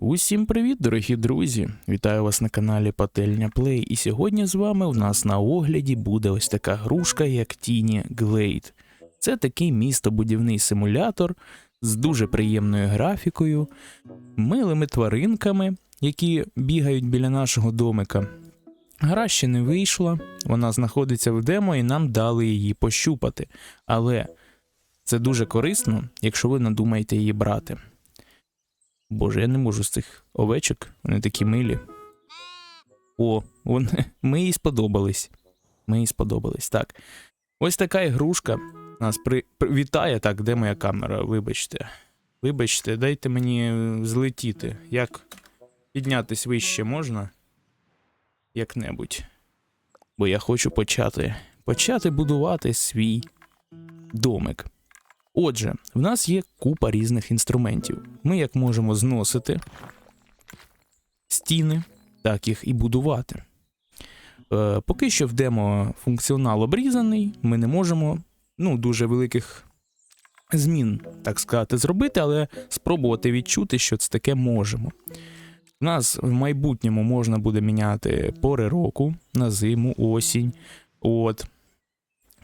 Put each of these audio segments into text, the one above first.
Усім привіт, дорогі друзі! Вітаю вас на каналі Пательня Плей. І сьогодні з вами у нас на огляді буде ось така грушка, як Тіні Glade. Це такий містобудівний симулятор з дуже приємною графікою, милими тваринками, які бігають біля нашого домика. Гра ще не вийшла, вона знаходиться в демо і нам дали її пощупати. Але це дуже корисно, якщо ви надумаєте її брати. Боже, я не можу з цих овечок, вони такі милі. О, вони, ми їй сподобались. Ми їй сподобались. Так. Ось така ігрушка нас при, вітає. Так, де моя камера? Вибачте. Вибачте, дайте мені е, злетіти. Як піднятись вище можна? Як-небудь. Бо я хочу почати. Почати будувати свій домик. Отже, в нас є купа різних інструментів. Ми як можемо зносити стіни, так їх і будувати. Е, поки що в демо функціонал обрізаний, ми не можемо ну, дуже великих змін, так сказати, зробити, але спробувати відчути, що це таке можемо. У нас в майбутньому можна буде міняти пори року на зиму, осінь. От.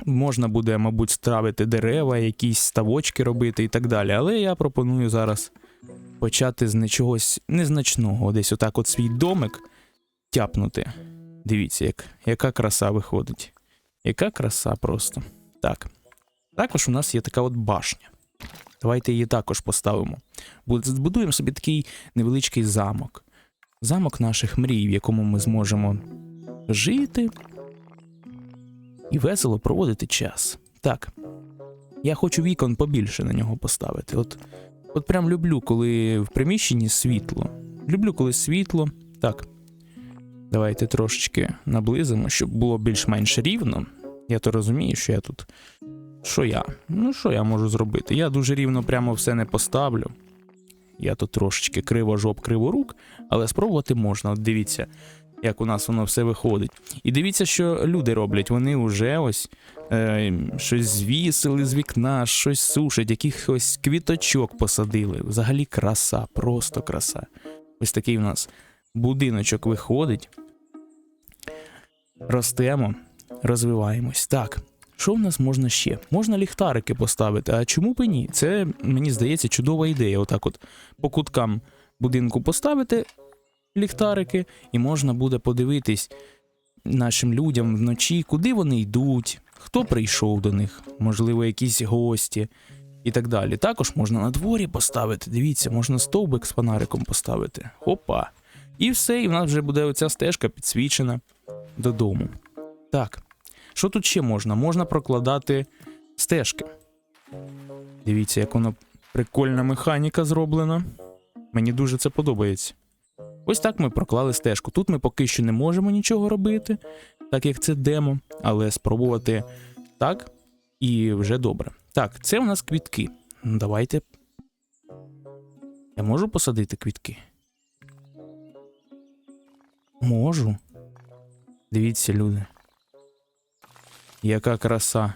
Можна буде, мабуть, стравити дерева, якісь ставочки робити і так далі. Але я пропоную зараз почати з нечогось незначного, десь отак от свій домик тяпнути. Дивіться, як, яка краса виходить. Яка краса просто. Так. Також у нас є така от башня. Давайте її також поставимо. Збудуємо собі такий невеличкий замок. Замок наших мрій, в якому ми зможемо жити і весело проводити час. Так. Я хочу вікон побільше на нього поставити. От, от прям люблю, коли в приміщенні світло. Люблю, коли світло. Так. Давайте трошечки наблизимо, щоб було більш-менш рівно. Я то розумію, що я тут. Що я? Ну, що я можу зробити? Я дуже рівно прямо все не поставлю. Я тут трошечки криво жоп, криво рук, але спробувати можна. От дивіться, як у нас воно все виходить. І дивіться, що люди роблять. Вони вже ось е, щось звісили з вікна, щось сушать, якихось квіточок посадили. Взагалі краса, просто краса. Ось такий у нас будиночок виходить. Ростемо, розвиваємось. Так. Що в нас можна ще? Можна ліхтарики поставити, а чому б і ні? Це, мені здається, чудова ідея. Отак от по куткам будинку поставити ліхтарики, і можна буде подивитись нашим людям вночі, куди вони йдуть, хто прийшов до них, можливо, якісь гості і так далі. Також можна на дворі поставити. Дивіться, можна стовбик з фонариком поставити. Опа. І все, і в нас вже буде оця стежка підсвічена додому. Так. Що тут ще можна? Можна прокладати стежки. Дивіться, як воно прикольна механіка зроблена. Мені дуже це подобається. Ось так ми проклали стежку. Тут ми поки що не можемо нічого робити, так як це демо, але спробувати так і вже добре. Так, це у нас квітки. Ну, Давайте. Я можу посадити квітки? Можу. Дивіться, люди. Яка краса.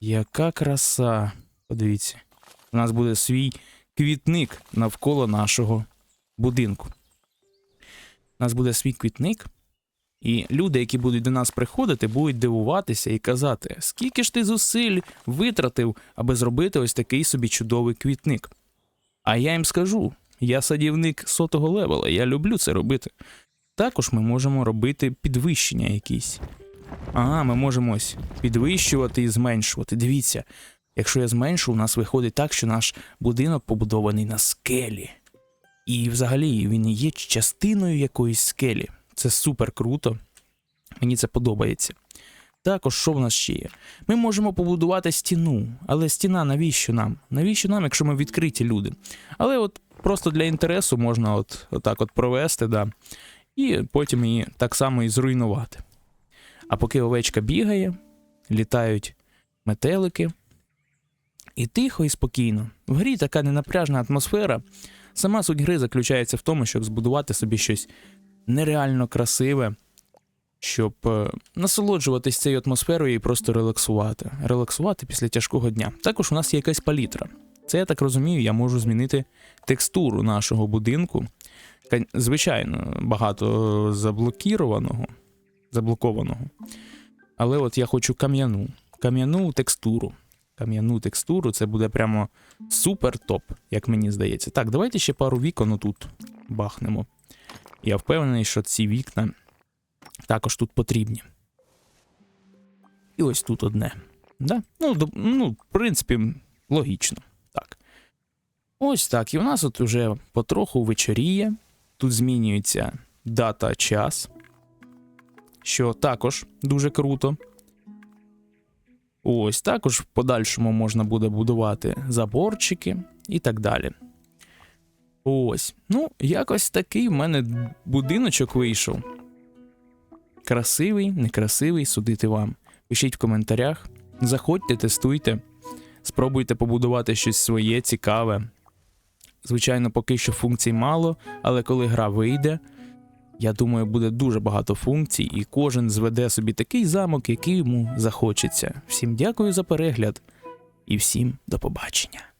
Яка краса. Подивіться. У нас буде свій квітник навколо нашого будинку. У нас буде свій квітник, і люди, які будуть до нас приходити, будуть дивуватися і казати, скільки ж ти зусиль витратив, аби зробити ось такий собі чудовий квітник. А я їм скажу: я садівник сотого левела, я люблю це робити. Також ми можемо робити підвищення якісь. Ага, ми можемо ось підвищувати і зменшувати. Дивіться, якщо я зменшу, у нас виходить так, що наш будинок побудований на скелі. І взагалі він є частиною якоїсь скелі. Це супер круто. Мені це подобається. Також, що в нас ще є? Ми можемо побудувати стіну, але стіна навіщо нам? Навіщо нам, якщо ми відкриті люди? Але от просто для інтересу можна от, отак от провести, да, і потім її так само і зруйнувати. А поки овечка бігає, літають метелики. І тихо і спокійно. В грі така ненапряжна атмосфера. Сама суть гри заключається в тому, щоб збудувати собі щось нереально красиве, щоб е, насолоджуватись цією атмосферою і просто релаксувати. Релаксувати після тяжкого дня. Також у нас є якась палітра. Це я так розумію, я можу змінити текстуру нашого будинку. Звичайно, багато заблокірованого, заблокованого. Але от я хочу кам'яну. Кам'яну текстуру. Кам'яну текстуру це буде прямо супер топ, як мені здається. Так, давайте ще пару вікон отут бахнемо. Я впевнений, що ці вікна також тут потрібні. І ось тут одне. Да? Ну, до, ну, в принципі, логічно. Так. Ось так. І у нас от уже потроху вечоріє. Тут змінюється дата, час, що також дуже круто. Ось також в подальшому можна буде будувати заборчики і так далі. Ось. Ну, якось такий в мене будиночок вийшов. Красивий, некрасивий, судити вам. Пишіть в коментарях. Заходьте, тестуйте, спробуйте побудувати щось своє цікаве. Звичайно, поки що функцій мало, але коли гра вийде, я думаю, буде дуже багато функцій, і кожен зведе собі такий замок, який йому захочеться. Всім дякую за перегляд і всім до побачення.